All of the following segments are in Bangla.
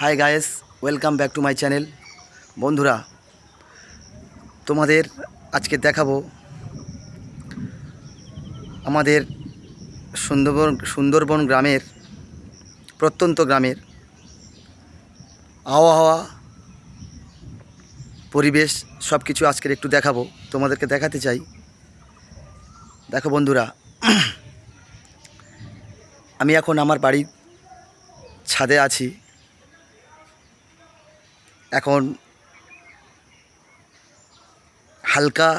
Hi guys welcome back to my channel বন্ধুরা, তোমাদের আজকে দেখাবো আমাদের সুন্দরবন সুন্দরবন গ্রামের, প্রত্যন্ত গ্রামের আবহাওয়া, পরিবেশ সব কিছু আজকের একটু দেখাবো। তোমাদেরকে দেখাতে চাই। দেখো বন্ধুরা, আমি এখন আমার বাড়ির ছাদে আছি। এখন হালকা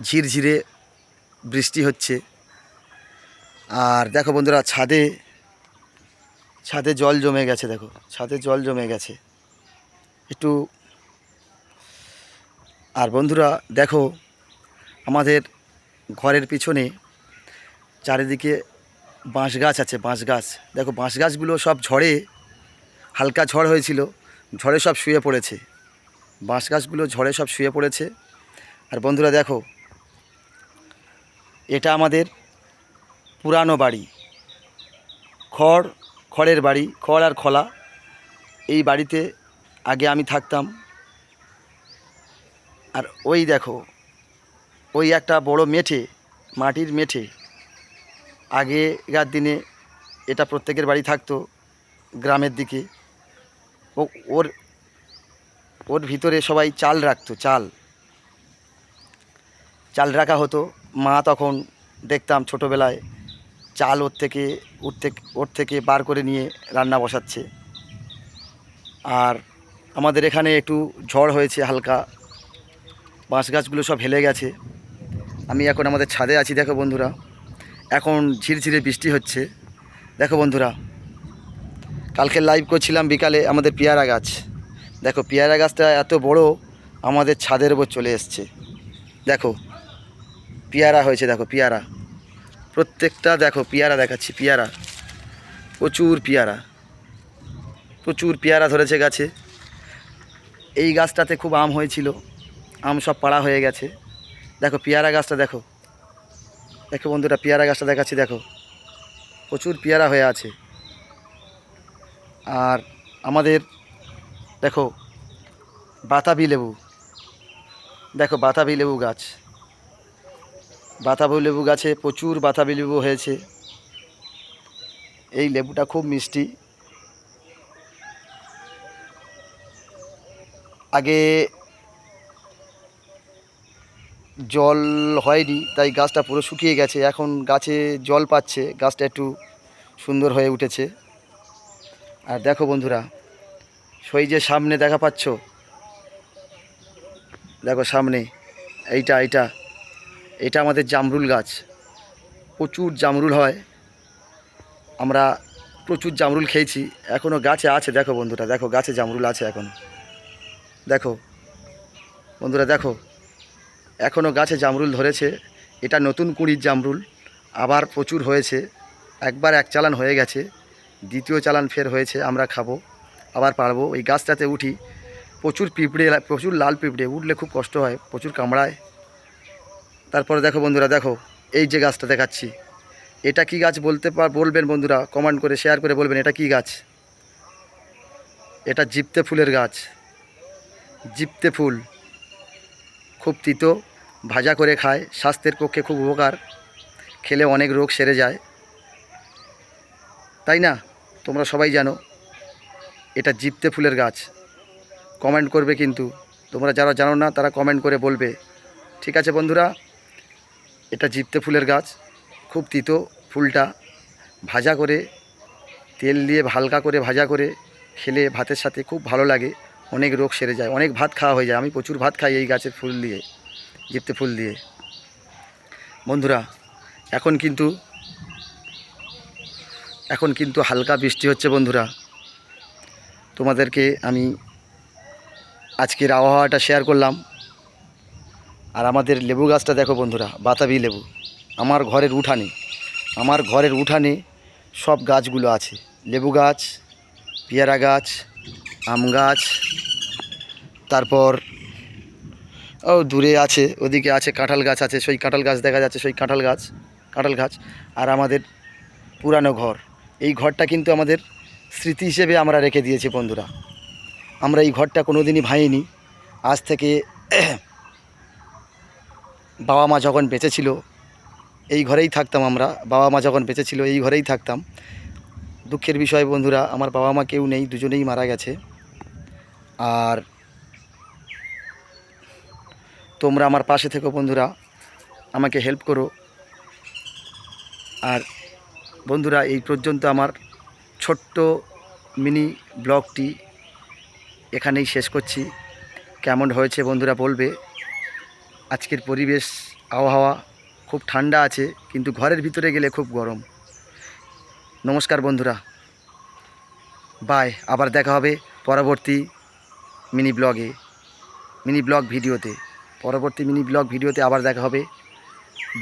ঝিরঝিরে বৃষ্টি হচ্ছে। আর দেখো বন্ধুরা, ছাদে ছাদে জল জমে গেছে দেখো, ছাদে জল জমে গেছে। একটু, আর বন্ধুরা দেখো, আমাদের ঘরের পিছনে চারিদিকে বাঁশ গাছ আছে বাঁশ গাছ দেখো বাঁশ গাছগুলো সব ঝড়ে, হালকা ঝড় হয়েছিল। ঝড়ে সব শুয়ে পড়েছে। বাঁশ গাছগুলো ঝড়ে সব শুয়ে পড়েছে। আর বন্ধুরা দেখো, এটা আমাদের পুরানো বাড়ি। খড়, খড়ের বাড়ি, খড় আর খোলা। এই বাড়িতে আগে আমি থাকতাম। আর ওই দেখো, ওই একটা বড় মেঠে, মাটির মেঠে। আগেকার দিনে এটা প্রত্যেকের বাড়ি থাকতো গ্রামের দিকে। ও, ওর ওর ভিতরে সবাই চাল রাখতো, চাল। চাল রাখা হতো। মা তখন দেখতাম ছোটোবেলায় চাল ওর থেকে ওর থেকে ওর থেকে বার করে নিয়ে রান্না বসাচ্ছে। আর আমাদের এখানে একটু ঝড় হয়েছে হালকা। বাঁশ গাছগুলো সব হেলে গেছে। আমি এখন আমাদের ছাদে আছি, দেখো বন্ধুরা। এখন ঝিরঝিরে বৃষ্টি হচ্ছে। দেখো বন্ধুরা কালকে লাইভ করছিলাম বিকালে আমাদের পেয়ারা গাছ। দেখো, পেয়ারা গাছটা এত বড়, আমাদের ছাদের উপর চলে এসছে। দেখো, পেয়ারা হয়েছে, দেখো, পেয়ারা। প্রত্যেকটা, দেখো, পেয়ারা দেখাচ্ছি, পেয়ারা। প্রচুর পেয়ারা। প্রচুর পেয়ারা ধরেছে গাছে। এই গাছটাতে খুব আম হয়েছিল। আম সব পাড়া হয়ে গেছে। দেখো, পেয়ারা গাছটা, দেখো। দেখো বন্ধুরা, পেয়ারা গাছটা দেখাচ্ছি, দেখো। প্রচুর পেয়ারা হয়ে আছে। আর আমাদের, দেখো, বাতাবি লেবু। দেখো, বাতাবি লেবু গাছ। বাতাবি লেবু গাছে প্রচুর বাতাবি লেবু হয়েছে। এই লেবুটা খুব মিষ্টি। আগে জল হয়নি, তাই গাছটা পুরো শুকিয়ে গেছে। এখন গাছে জল পাচ্ছে, গাছটা একটু সুন্দর হয়ে উঠেছে। আর দেখো বন্ধুরা, সই যে সামনে দেখা পাচ্ছ, দেখো সামনে, এইটা এইটা, এটা আমাদের জামরুল গাছ। প্রচুর জামরুল হয়। আমরা প্রচুর জামরুল খেয়েছি এখনও গাছে আছে, দেখো বন্ধুরা, দেখো গাছে জামরুল আছে এখন। দেখো, বন্ধুরা, দেখো এখনও গাছে জামরুল ধরেছে। এটা নতুন কুড়ির জামরুল, আবার প্রচুর হয়েছে, একবার এক চালান হয়ে গেছে। দ্বিতীয় চালান ফের হয়েছে, আমরা খাব, আবার পারব। ওই গাছটাতে উঠি, প্রচুর পিঁপড়ে, প্রচুর লাল পিঁপড়ে, উঠলে খুব কষ্ট হয়, প্রচুর কামড়ায়। তারপরে দেখো বন্ধুরা, দেখো, এই যে গাছটা দেখাচ্ছি, এটা কি গাছ বলতে পার বলবেন বন্ধুরা, কমেন্ট করে, শেয়ার করে বলবেন, এটা কি গাছ? এটা জিপ্তে ফুলের গাছ। জিপ্তে ফুল, খুব তিতো, ভাজা করে খায়, স্বাস্থ্যের পক্ষে খুব উপকার, খেলে অনেক রোগ সেরে যায়। তাই না? তোমরা সবাই জানো, এটা জিপ্তে ফুলের গাছ। কমেন্ট করবে কিন্তু। তোমরা যারা জানো না, তারা কমেন্ট করে বলবে। ঠিক আছে বন্ধুরা, এটা জিপ্তে ফুলের গাছ। খুব তিতো ফুলটা। ভাজা করে, তেল দিয়ে হালকা করে ভাজা করে খেলে ভাতের সাথে খুব ভালো লাগে। অনেক রোগ সেরে যায়, অনেক ভাত খাওয়া হয়ে যায়। আমি প্রচুর ভাত খাই এই গাছের ফুল দিয়ে, জিপ্তে ফুল দিয়ে। বন্ধুরা, এখন কিন্তু এখন কিন্তু হালকা বৃষ্টি হচ্ছে বন্ধুরা। তোমাদেরকে আমি আজকের আবহাওয়াটা শেয়ার করলাম। আর আমাদের লেবু গাছটা দেখো বন্ধুরা, বাতাবি লেবু। আমার ঘরের উঠানে, আমার ঘরের উঠানে সব গাছগুলো আছে। লেবু গাছ, পেয়ারা গাছ, আম গাছ, তারপর, ও দূরে আছে, ওদিকে আছে কাঁঠাল গাছ আছে, সেই কাঁঠাল গাছ দেখা যাচ্ছে, সেই কাঁঠাল গাছ কাঁঠাল গাছ। আর আমাদের পুরানো ঘর এই ঘরটা কিন্তু আমাদের স্মৃতি হিসেবে আমরা রেখে দিয়েছি বন্ধুরা। আমরা এই ঘরটা কোনো দিনই ভাঙিনি। আজ থেকে বাবা মা যখন বেঁচে ছিল এই ঘরেই থাকতাম আমরা। বাবা মা যখন বেঁচে ছিল এই ঘরেই থাকতাম। দুঃখের বিষয় বন্ধুরা, আমার বাবা মা কেউ নেই, দুজনেই মারা গেছে। আর তোমরা আমার পাশে থেকো বন্ধুরা, আমাকে হেল্প করো। আর বন্ধুরা, এই পর্যন্ত আমার ছোট্ট মিনি ব্লগটি এখানেই শেষ করছি। কেমন হয়েছে বন্ধুরা বলবে। আজকের পরিবেশ, আবহাওয়া খুব ঠান্ডা আছে, কিন্তু ঘরের ভিতরে গেলে খুব গরম। নমস্কার বন্ধুরা। বাই, আবার দেখা হবে পরবর্তী মিনি ব্লগে, মিনি ব্লগ ভিডিওতে। পরবর্তী মিনি ব্লগ ভিডিওতে আবার দেখা হবে।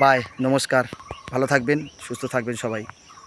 বাই, নমস্কার। ভালো থাকবেন, সুস্থ থাকবেন সবাই।